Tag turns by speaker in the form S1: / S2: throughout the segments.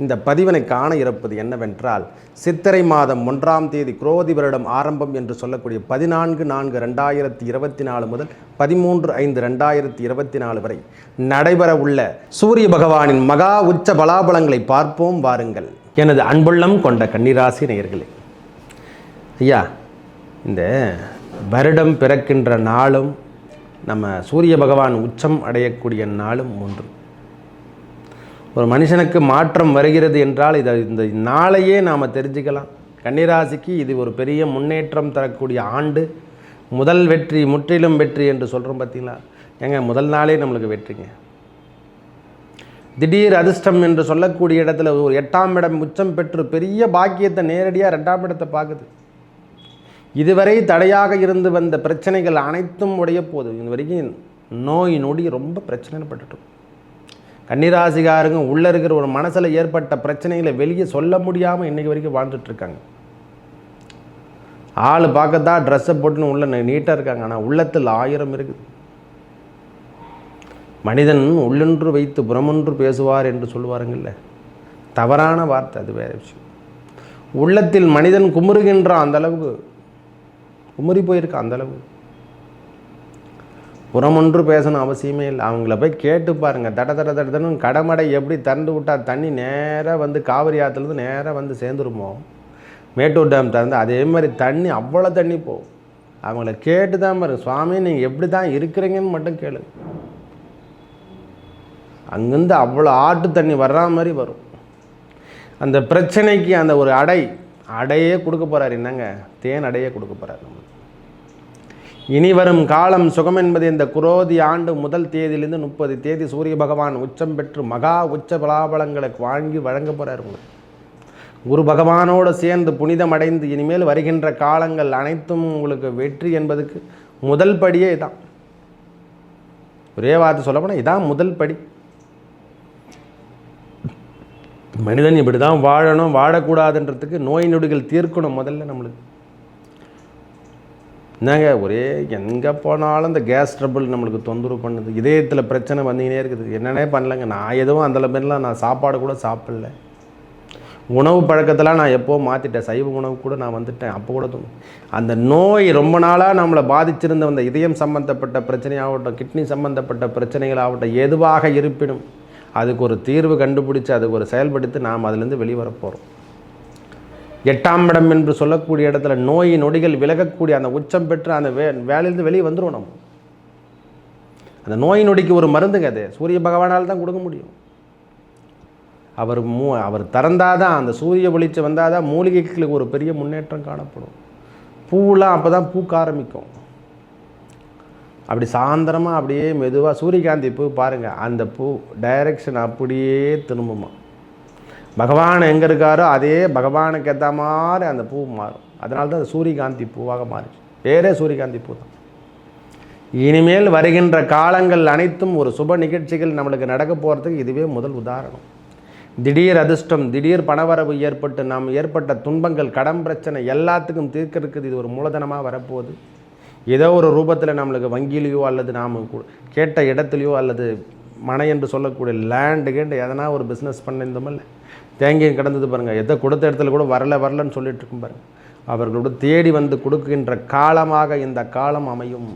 S1: இந்த பதிவினை காண இருப்பது என்னவென்றால் சித்திரை மாதம் ஒன்றாம் தேதி குரோதி வருடம் ஆரம்பம் என்று சொல்லக்கூடிய பதினான்கு நான்கு ரெண்டாயிரத்தி இருபத்தி நாலு முதல் பதிமூன்று ஐந்து ரெண்டாயிரத்தி இருபத்தி நாலு வரை நடைபெற உள்ள சூரிய பகவானின் மகா உச்ச பலாபலங்களை பார்ப்போம் வாருங்கள். எனது அன்புள்ளம் கொண்ட கன்னிராசி நேயர்களே ஐயா இந்த வருடம் பிறக்கின்ற நாளும் நம்ம சூரிய பகவான் உச்சம் அடையக்கூடிய நாளும் ஒன்று. ஒரு மனுஷனுக்கு மாற்றம் வருகிறது என்றால் இதை இந்த நாளையே நாம் தெரிஞ்சுக்கலாம். கன்னிராசிக்கு இது ஒரு பெரிய முன்னேற்றம் தரக்கூடிய ஆண்டு. முதல் வெற்றி முற்றிலும் வெற்றி என்று சொல்கிறோம் பார்த்தீங்களா ஏங்க முதல் நாளே நம்மளுக்கு வெற்றிங்க. திடீர் அதிர்ஷ்டம் என்று சொல்லக்கூடிய இடத்துல ஒரு எட்டாம் இடம் உச்சம் பெற்று பெரிய பாக்கியத்தை நேரடியாக ரெண்டாம் இடத்தை பார்க்குது. இதுவரை தடையாக இருந்து வந்த பிரச்சனைகள் அனைத்தும் உடைய போது இது வரைக்கும் நோய் நொடி ரொம்ப பிரச்சனை பட்டுட்டோம். கன்னிராசிகாரங்க உள்ளே இருக்கிற ஒரு மனசில் ஏற்பட்ட பிரச்சனைகளை வெளியே சொல்ல முடியாமல் இன்றைக்கி வரைக்கும் வாழ்ந்துட்டுருக்காங்க ஆள் பார்க்கத்தான் ட்ரெஸ்ஸை போட்டுன்னு உள்ள நீட்டாக இருக்காங்க. ஆனால் உள்ளத்தில் ஆயிரம் இருக்குது. மனிதன் உள்ளொன்று வைத்து புறமொன்று பேசுவார் என்று சொல்லுவாருங்கள்ல தவறான வார்த்தை அது வேற விஷயம். உள்ளத்தில் மனிதன் குமுறுகின்றான் அந்தளவுக்கு குமுறி போயிருக்கான் அந்த அளவுக்கு. புறமொன்று பேசணும் அவசியமே இல்லை. அவங்கள போய் கேட்டு பாருங்கள் தட தட தடன்னு கடமடை எப்படி திறந்து விட்டால் தண்ணி நேராக வந்து காவிரி ஆற்றுலேருந்து நேராக வந்து சேர்ந்துருமோ? மேட்டூர் டேம் திறந்து அதே மாதிரி தண்ணி அவ்வளோ தண்ணி போகும். அவங்கள கேட்டு தான் பாருங்க. சுவாமி நீங்கள் எப்படி தான் இருக்கிறீங்கன்னு மட்டும் கேளுங்க. அங்கேருந்து அவ்வளோ ஆட்டு தண்ணி வர்ற மாதிரி வரும். அந்த பிரச்சனைக்கு அந்த ஒரு அடை அடையே கொடுக்க போகிறார் என்னங்க? தேன் அடையே கொடுக்க போகிறார் நம்மளுக்கு. இனி வரும் காலம் சுகம் என்பது இந்த குரோதி ஆண்டு முதல் தேதியிலிருந்து முப்பது தேதி சூரிய பகவான் உச்சம் பெற்று மகா உச்ச பலாபலங்களை வாங்கி வழங்க போகிறார் உங்களுக்கு குரு பகவானோடு சேர்ந்து புனிதம் அடைந்து இனிமேல் வருகின்ற காலங்கள் அனைத்தும் உங்களுக்கு வெற்றி என்பதுக்கு முதல் படியே இதான். ஒரே வார்த்தை சொல்லப்போனால் இதான் முதல் படி. மனிதன் இப்படி தான் வாழணும் வாழக்கூடாதுன்றதுக்கு நோய் நொடிகள் தீர்க்கணும் முதல்ல நம்மளுக்கு. என்னங்க ஒரே எங்கே போனாலும் இந்த கேஸ் ட்ரபிள் நம்மளுக்கு தொந்தரவு பண்ணுது. இதயத்தில் பிரச்சனை வந்தீங்கன்னே இருக்குது. என்னன்னே பண்ணலங்க. நான் எதுவும் அந்த மாதிரிலாம் நான் சாப்பாடு கூட சாப்பிடல. உணவு பழக்கத்தெல்லாம் நான் எப்போ மாற்றிட்டேன் சைவ உணவு கூட நான் வந்துட்டேன். அப்போ கூட தோணும். அந்த நோய் ரொம்ப நாளாக நம்மளை பாதிச்சிருந்த அந்த இதயம் சம்மந்தப்பட்ட பிரச்சனையாகட்டும் கிட்னி சம்மந்தப்பட்ட பிரச்சனைகளாகட்டும் எதுவாக இருப்பினும் அதுக்கு ஒரு தீர்வு கண்டுபிடிச்சு அதுக்கு ஒரு செயல்படுத்தி நாம் அதுலேருந்து வெளிவர போகிறோம் எட்டாம் இடம் என்று சொல்லக்கூடிய இடத்துல நோய் நொடிகள் விலகக்கூடிய அந்த உச்சம் பெற்று அந்த வே வேலையிலேருந்து வெளியே வந்துடும் நம்ம. அந்த நோய் நொடிக்கு ஒரு மருந்துங்க அது. சூரிய பகவானால் தான் கொடுக்க முடியும். அவர் மூ அவர் திறந்தாதான் அந்த சூரிய வெளிச்சம் வந்தால் தான் மூலிகைகளுக்கு ஒரு பெரிய முன்னேற்றம் காணப்படும். பூவெலாம் அப்போ தான் பூக்க ஆரம்பிக்கும். அப்படி சாயந்தரமாக அப்படியே மெதுவாக சூரியகாந்தி பூ பாருங்கள் அந்த பூ டைரக்ஷன் அப்படியே திரும்புமா. பகவான் எங்கே இருக்காரோ அதே பகவானுக்கு ஏற்ற மாதிரி அந்த பூ மாறும். அதனால தான் அது சூரியகாந்தி பூவாக மாறிச்சு. வேறே சூரியகாந்தி பூ தான் இனிமேல் வருகின்ற காலங்கள் அனைத்தும் ஒரு சுப நிகழ்ச்சிகள் நம்மளுக்கு நடக்க போகிறதுக்கு இதுவே முதல் உதாரணம். திடீர் அதிர்ஷ்டம் திடீர் பணவரவு ஏற்பட்டு நாம் ஏற்பட்ட துன்பங்கள் கடன் பிரச்சனை எல்லாத்துக்கும் தீர்க்கறதுக்கு இது ஒரு மூலதனமாக வரப்போகுது. ஏதோ ஒரு ரூபத்தில் நம்மளுக்கு வங்கியிலையோ அல்லது நாம் கேட்ட இடத்துலையோ அல்லது மனை என்று சொல்லக்கூடிய லேண்டு கேண்டு எதனா ஒரு பிஸ்னஸ் பண்ணியிருந்தோமில்லை தேங்கியும் கிடந்தது பாருங்கள் எதை கொடுத்த இடத்துல கூட வரல வரலன்னு சொல்லிட்டு இருக்கும் பாருங்கள் அவர்களோட தேடி வந்து கொடுக்கின்ற காலமாக இந்த காலம் அமையும்.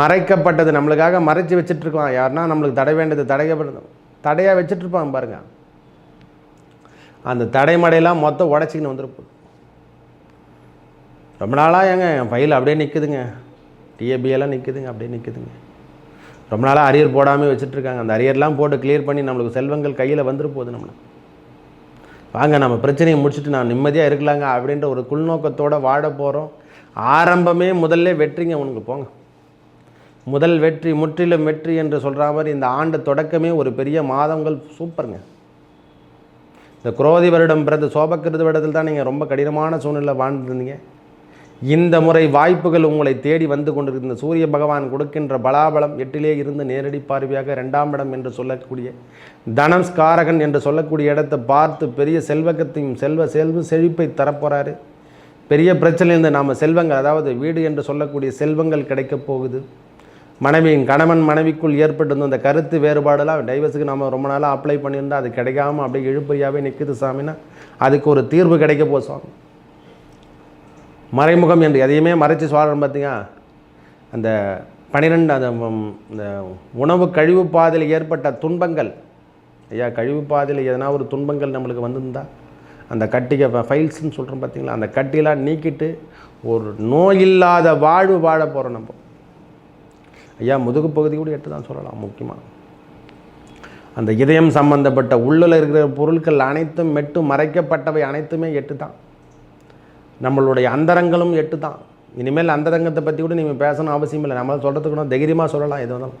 S1: மறைக்கப்பட்டது நம்மளுக்காக மறைச்சி வச்சுட்டு யாருன்னா நம்மளுக்கு தடை வேண்டியது தடையப்படுது தடையாக வச்சுட்டு பாருங்கள் அந்த தடைமடையெல்லாம் மொத்தம் உடச்சிக்கின்னு வந்துருப்போம் ரொம்ப நாளாக ஏங்க என் ஃபைல் அப்படியே நிற்குதுங்க டிஏபிஎல்லாம் நிற்குதுங்க அப்படியே நிற்குதுங்க ரொம்ப நாளாக அரியர் போடாமல் வச்சுட்ருக்காங்க. அந்த அரியர்லாம் போட்டு கிளியர் பண்ணி நம்மளுக்கு செல்வங்கள் கையில் வந்துரு போகுது நம்மளுக்கு வாங்க நம்ம பிரச்சனையை முடிச்சுட்டு நான் நிம்மதியாக இருக்கலாங்க அப்படின்ற ஒரு குள்நோக்கத்தோடு வாழ போகிறோம் ஆரம்பமே முதல்ல வெற்றிங்க உனக்கு போங்க. முதல் வெற்றி முற்றிலும் வெற்றி என்று சொல்கிற மாதிரி இந்த ஆண்டு தொடக்கமே ஒரு பெரிய மாதங்கள் சூப்பருங்க. இந்த குரோதி வருடம் பிறந்த சோபக்கிருத வருடத்தில் தான் நீங்கள் ரொம்ப கடினமான சூழ்நிலை வாழ்ந்துருந்தீங்க. இந்த முறை வாய்ப்புகள் உங்களை தேடி வந்து கொண்டிருக்கின்ற சூரிய பகவான் கொடுக்கின்ற பலாபலம் எட்டிலே இருந்து நேரடி பார்வையாக ரெண்டாம் இடம் என்று சொல்லக்கூடிய தனம்ஸ்காரகன் என்று சொல்லக்கூடிய இடத்தை பார்த்து பெரிய செல்வகத்தையும் செல்வ செல்வ செழிப்பை தரப்போகிறாரு பெரிய பிரச்சனையிலிருந்து நாம் செல்வங்கள் அதாவது வீடு என்று சொல்லக்கூடிய செல்வங்கள் கிடைக்கப் போகுது. மனைவியின் கணவன் மனைவிக்குள் ஏற்பட்டிருந்த அந்த கருத்து வேறுபாடெல்லாம் டைவர்ஸுக்கு நம்ம ரொம்ப நாளாக அப்ளை பண்ணியிருந்தால் அது கிடைக்காம அப்படியே இழுப்பறியாகவே நிற்குது சாமின்னா அதுக்கு ஒரு தீர்வு கிடைக்க போகும் சாமி. மறைமுகம் என்று எதையுமே மறைச்சி சொல்கிறோம் பார்த்தீங்க அந்த பனிரெண்டு அந்த இந்த உணவு கழிவு பாதையில் ஏற்பட்ட துன்பங்கள். ஐயா கழிவு பாதையில் எதனா ஒரு துன்பங்கள் நம்மளுக்கு வந்திருந்தா அந்த கட்டிக்க ஃபைல்ஸ்னு சொல்கிறோம் பார்த்தீங்களா அந்த கட்டிலாம் நீக்கிட்டு ஒரு நோய் இல்லாத வாழ்வு வாழ போகிறோம் நம்ம. ஐயா முதுகு பகுதி கூட எட்டு தான் சொல்லலாம் முக்கியமாக அந்த இதயம் சம்பந்தப்பட்ட உள்ளில் இருக்கிற பொருட்கள் அனைத்தும் மெட்டு மறைக்கப்பட்டவை அனைத்துமே எட்டு தான் நம்மளுடைய அந்தரங்களும் எட்டு தான் இனிமேல் அந்தரங்கத்தை பற்றி கூட நீங்கள் பேசணும் அவசியம் இல்லை. நம்மளால் சொல்கிறதுக்கு கூட தைரியமாக சொல்லலாம் எது வேணாலும்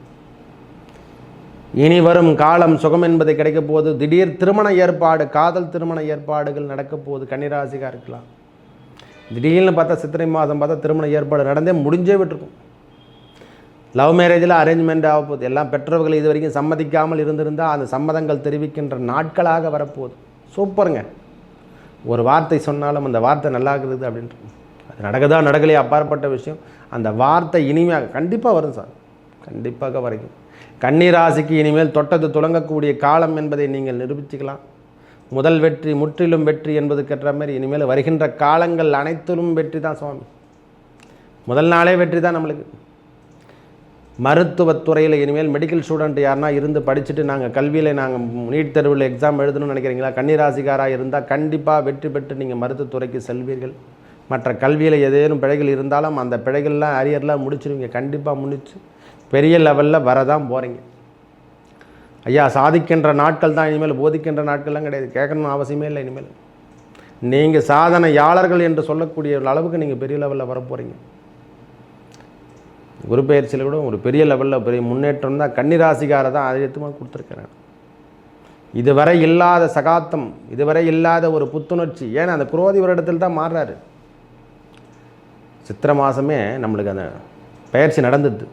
S1: இனி வரும் காலம் சுகம் என்பதை கிடைக்க போகுது திடீர் திருமண ஏற்பாடு காதல் திருமண ஏற்பாடுகள் நடக்க போகுது கன்னிராசிக்காக இருக்கலாம். திடீர்னு பார்த்தா சித்திரை மாதம் பார்த்தா திருமண ஏற்பாடு நடந்தே முடிஞ்சே விட்டுருக்கும். லவ் மேரேஜில் அரேஞ்ச்மெண்ட் ஆக போகுது. எல்லாம் பெற்றவர்கள் இது வரைக்கும் சம்மதிக்காமல் இருந்திருந்தால் அந்த சம்மதங்கள் தெரிவிக்கின்ற நாட்களாக வரப்போகுது சூப்பருங்க. ஒரு வார்த்தை சொன்னாலும் அந்த வார்த்தை நல்லா இருக்குது அப்படின்ட்டு அது நடக்கதா நடக்கலையே அப்பாற்பட்ட விஷயம். அந்த வார்த்தை இனிமையாக கண்டிப்பாக வரும் சார். கண்டிப்பாக வரைக்கும். கன்னிராசிக்கு இனிமேல் தொட்டது துளங்கக்கூடிய காலம் என்பதை நீங்கள் நிரூபிச்சுக்கலாம். முதல் வெற்றி முற்றிலும் வெற்றி என்பது என்பதுக்கேற்ற மாதிரி இனிமேல் வருகின்ற காலங்கள் அனைத்திலும் வெற்றி தான் சுவாமி. முதல் நாளே வெற்றி தான் நம்மளுக்கு. மருத்துவத்துறையில் இனிமேல் மெடிக்கல் ஸ்டூடெண்ட் யாருனா இருந்து படிச்சுட்டு நாங்கள் கல்வியில் நாங்கள் நீட் தேர்வில் எக்ஸாம் எழுதணும்னு நினைக்கிறீங்களா? கன்னிராசிக்காராக இருந்தால் கண்டிப்பாக வெற்றி பெற்று நீங்கள் மருத்துவத்துறைக்கு செல்வீர்கள். மற்ற கல்வியில் ஏதேனும் பிழைகள் இருந்தாலும் அந்த பிழைகள்லாம் அரியர்லாம் முடிச்சிருவீங்க. கண்டிப்பாக முடிச்சு பெரிய லெவலில் வரதான் போகிறீங்க ஐயா சாதிக்கின்ற நாட்கள் தான் இனிமேல் போதிக்கின்ற நாட்கள்லாம் கிடையாது. கேட்கணும்னு அவசியமே இல்லை இனிமேல். நீங்கள் சாதனையாளர்கள் என்று சொல்லக்கூடிய அளவுக்கு நீங்கள் பெரிய லெவலில் வரப்போகிறீங்க குரு பயிற்சியில் கூட ஒரு பெரிய லெவலில் பெரிய முன்னேற்றம் தான். கன்னிராசிக்கார தான் அதிகமாக கொடுத்துருக்கிறேன் இதுவரை இல்லாத சகாத்தம் இதுவரை இல்லாத ஒரு புத்துணர்ச்சி ஏன்னா அந்த குரோதி வருடத்தில் தான் மாறுறாரு. சித்திரை மாதமே நம்மளுக்கு அந்த பயிற்சி நடந்தது.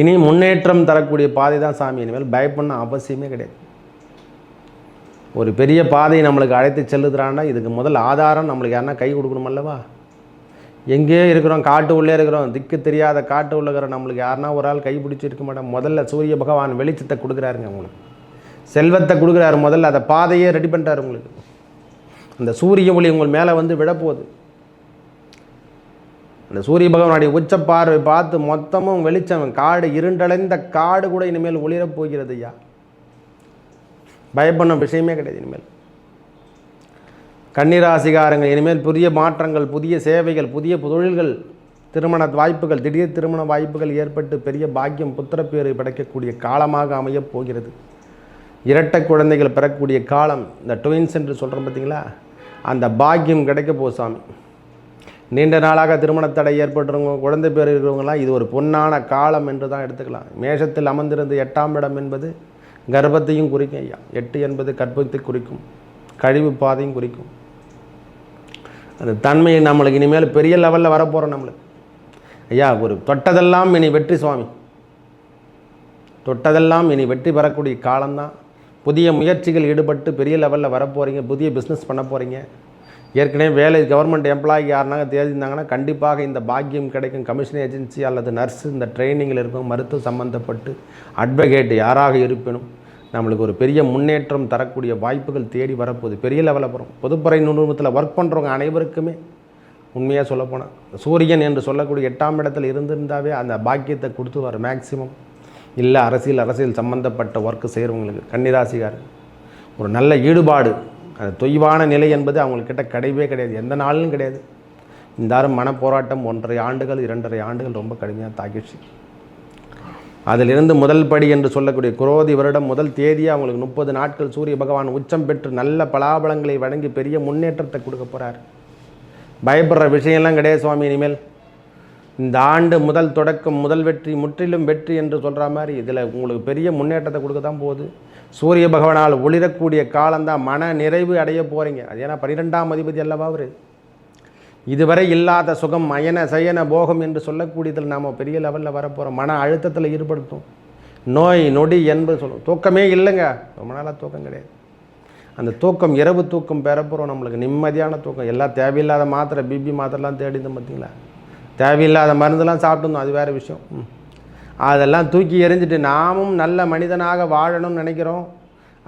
S1: இனி முன்னேற்றம் தரக்கூடிய பாதை தான் சாமி. இனிமேல் பயப்படணும் அவசியமே கிடையாது. ஒரு பெரிய பாதையை நம்மளுக்கு அழைத்து செல்லுதுறான்னா இதுக்கு முதல் ஆதாரம் நம்மளுக்கு யாருன்னா கை கொடுக்கணும் அல்லவா? எங்கேயோ இருக்கிறோம் காட்டு உள்ளே இருக்கிறோம். திக்கு தெரியாத காட்டு உள்ள இருக்கிற நம்மளுக்கு யாருன்னா ஒரு ஆள் கை பிடிச்சி இருக்க மாட்டோம். முதல்ல சூரிய பகவான் வெளிச்சத்தை கொடுக்குறாருங்க உங்களுக்கு செல்வத்தை கொடுக்குறாரு முதல்ல அதை பாதையே ரெடி பண்ணுறாரு உங்களுக்கு. அந்த சூரிய ஒளி உங்கள் மேலே வந்து விழப்போகுது. அந்த சூரிய பகவானுடைய உச்ச பார்வை பார்த்து மொத்தமும் வெளிச்சம் காடு இருண்டடைந்த காடு கூட இனிமேல் ஒளிரப் போகிறது ஐயா. பயப்படும் விஷயமே கிடையாது இனிமேல். கன்னிராசிகாரங்கள் இனிமேல் புதிய மாற்றங்கள் புதிய சேவைகள் புதிய தொழில்கள் திருமண வாய்ப்புகள் திடீர் திருமண வாய்ப்புகள் ஏற்பட்டு பெரிய பாக்கியம் புத்திரப்பேறு படைக்கக்கூடிய காலமாக அமையப் போகிறது. இரட்டை குழந்தைகள் பெறக்கூடிய காலம் இந்த ட்வின்ஸ் என்று சொல்கிறோம் பார்த்தீங்களா? அந்த பாக்கியம் கிடைக்க போ சாமி. நீண்ட நாளாக திருமணத்தடை ஏற்பட்டுறவங்க குழந்தை பேர் இருக்கிறவங்களாம் இது ஒரு பொன்னான காலம் என்று தான் எடுத்துக்கலாம். மேஷத்தில் அமர்ந்திருந்த எட்டாம் இடம் என்பது கர்ப்பத்தையும் குறிக்கும் ஐயா. எட்டு என்பது கற்பத்தை குறிக்கும். கழிவு பாதையும் குறிக்கும். அந்த தன்மை நம்மளுக்கு இனிமேல் பெரிய லெவலில் வரப்போகிறோம் நம்மளுக்கு. ஐயா ஒரு தொட்டதெல்லாம் இனி வெற்றி சுவாமி. தொட்டதெல்லாம் இனி வெற்றி பெறக்கூடிய காலம்தான். புதிய முயற்சிகள் ஈடுபட்டு பெரிய லெவலில் வரப்போகிறீங்க புதிய பிஸ்னஸ் பண்ண போகிறீங்க ஏற்கனவே வேலை கவர்மெண்ட் எம்ப்ளாயி யாருனாங்க தேர்ந்தாங்கன்னா கண்டிப்பாக இந்த பாக்கியம் கிடைக்கும். கமிஷன் ஏஜென்சி அல்லது நர்ஸு இந்த ட்ரைனிங்கில் இருக்கும். மருத்துவ சம்மந்தப்பட்டு அட்வொகேட் யாராக இருப்பினும் நம்மளுக்கு ஒரு பெரிய முன்னேற்றம் தரக்கூடிய வாய்ப்புகள் தேடி வரப்போகுது. பெரிய லெவலில் வரும் பொதுப்பறை நிறுவனத்தில் ஒர்க் பண்ணுறவங்க அனைவருக்குமே உண்மையாக சொல்லப்போனால் சூரியன் என்று சொல்லக்கூடிய எட்டாம் இடத்துல இருந்திருந்தாவே அந்த பாக்கியத்தை கொடுத்துருவார் மேக்சிமம் இல்லை அரசியல் அரசியல் சம்மந்தப்பட்ட ஒர்க்கு செய்கிறவங்களுக்கு கன்னிராசிகார் ஒரு நல்ல ஈடுபாடு அந்த தொய்வான நிலை என்பது அவங்கக்கிட்ட கிடையவே கிடையாது. எந்த நாளும் கிடையாது. இந்த மனப்போராட்டம் ஒன்றரை ஆண்டுகள் இரண்டரை ஆண்டுகள் ரொம்ப கடுமையாக தாக்கிடுச்சு. அதிலிருந்து முதல் படி என்று சொல்லக்கூடிய குரோதி வருடம் முதல் தேதியாக அவங்களுக்கு முப்பது நாட்கள் சூரிய பகவான் உச்சம் பெற்று நல்ல பலாபலங்களை வழங்கி பெரிய முன்னேற்றத்தை கொடுக்க போகிறார் பயப்படுற விஷயம்லாம் கிடையாது சுவாமி இனிமேல். இந்த ஆண்டு முதல் தொடக்கம் முதல் வெற்றி முற்றிலும் வெற்றி என்று சொல்கிற மாதிரி இதில் உங்களுக்கு பெரிய முன்னேற்றத்தை கொடுக்க தான் போகுது. சூரிய பகவானால் ஒளிரக்கூடிய காலம்தான் மன நிறைவு அடைய போகிறீங்க அது ஏன்னா பன்னிரெண்டாம் அதிபதி அல்லவா அவர்? இதுவரை இல்லாத சுகம் அயன சயன போகம் என்று சொல்லக்கூடியதில் நாம் பெரிய லெவலில் வரப்போகிறோம் மன அழுத்தத்தில் ஈடுபடுத்தும். நோய் நொடி என்பது சொல்லும். தூக்கமே இல்லைங்க. ரொம்ப நாளாக தூக்கம் கிடையாது. அந்த தூக்கம் இரவு தூக்கம் பெறப்போகிறோம் நம்மளுக்கு. நிம்மதியான தூக்கம். எல்லாம் தேவையில்லாத மாத்திரை பிபி மாத்திரைலாம் தேடிந்தோம் பார்த்தீங்களா? தேவையில்லாத மருந்தெல்லாம் சாப்பிட்டுருந்தோம். அது வேறு விஷயம். ம். அதெல்லாம் தூக்கி எறிஞ்சிட்டு நாமும் நல்ல மனிதனாக வாழணும்னு நினைக்கிறோம்.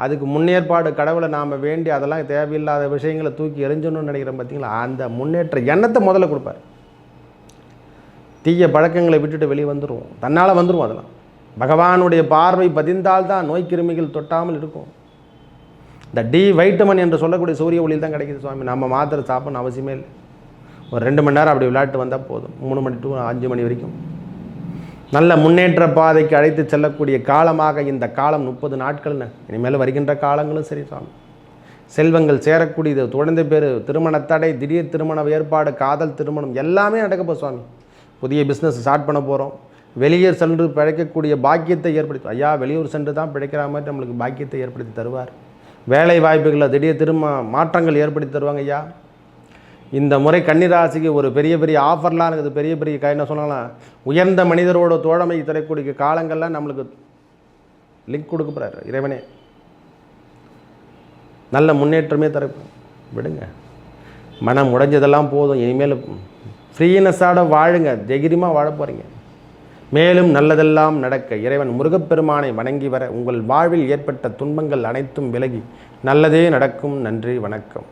S1: அதுக்கு முன்னேற்பாடு கடவுளை நாம் வேண்டி அதெல்லாம் தேவையில்லாத விஷயங்களை தூக்கி எரிஞ்சணும்னு நினைக்கிறோம் பார்த்தீங்களா? அந்த முன்னேற்ற எண்ணத்தை முதல்ல கொடுப்பார். தீய பழக்கங்களை விட்டுட்டு வெளியே வந்துடுவோம் தன்னால் வந்துடுவோம் அதெல்லாம். பகவானுடைய பார்வை பதிந்தால்தான் நோய் கிருமிகள் தொட்டாமல் இருக்கும். இந்த டி வைட்டமின் என்று சொல்லக்கூடிய சூரிய ஒளியில் தான் கிடைக்குது சுவாமி. நம்ம மாத்திரை சாப்பிடணும் அவசியமே இல்லை. ஒரு ரெண்டு மணி நேரம் அப்படி விளையாட்டு வந்தால் போதும். மூணு மணி டூ அஞ்சு மணி வரைக்கும். நல்ல முன்னேற்ற பாதைக்கு அழைத்து செல்லக்கூடிய காலமாக இந்த காலம் முப்பது நாட்கள்னு இனிமேல் வருகின்ற காலங்களும் சரி சாமி. செல்வங்கள் சேரக்கூடியது குழந்தை பேர் திருமண தடை திடீர் திருமண ஏற்பாடு காதல் திருமணம் எல்லாமே நடக்கப்போ சுவாமி புதிய பிஸ்னஸ் ஸ்டார்ட் பண்ண போகிறோம் வெளியூர் சென்று பிழைக்கக்கூடிய பாக்கியத்தை ஏற்படுத்தி ஐயா வெளியூர் சென்று தான் பிழைக்கிற மாதிரி நம்மளுக்கு பாக்கியத்தை ஏற்படுத்தி தருவார். வேலை வாய்ப்புகளில் திடீர் திரும்ப மாற்றங்கள் ஏற்படுத்தி தருவாங்க ஐயா. இந்த முறை கன்னிராசிக்கு ஒரு பெரிய பெரிய ஆஃபர்லாம் இருக்குது. பெரிய பெரிய கை என்ன சொல்லலாம் உயர்ந்த மனிதரோட தோழமை தரக்கூடிய காலங்கள்லாம் நம்மளுக்கு லிங்க் கொடுக்க போகிறாரு இறைவனே நல்ல முன்னேற்றமே தர விடுங்க. மனம் உடைஞ்சதெல்லாம் போதும். இனிமேல் ஃப்ரீனஸாட வாழுங்க. தைரியமாக வாழ போகிறீங்க மேலும் நல்லதெல்லாம் நடக்க இறைவன் முருகப்பெருமானை வணங்கி வர உங்கள் வாழ்வில் ஏற்பட்ட துன்பங்கள் அனைத்தும் விலகி நல்லதே நடக்கும். நன்றி வணக்கம்.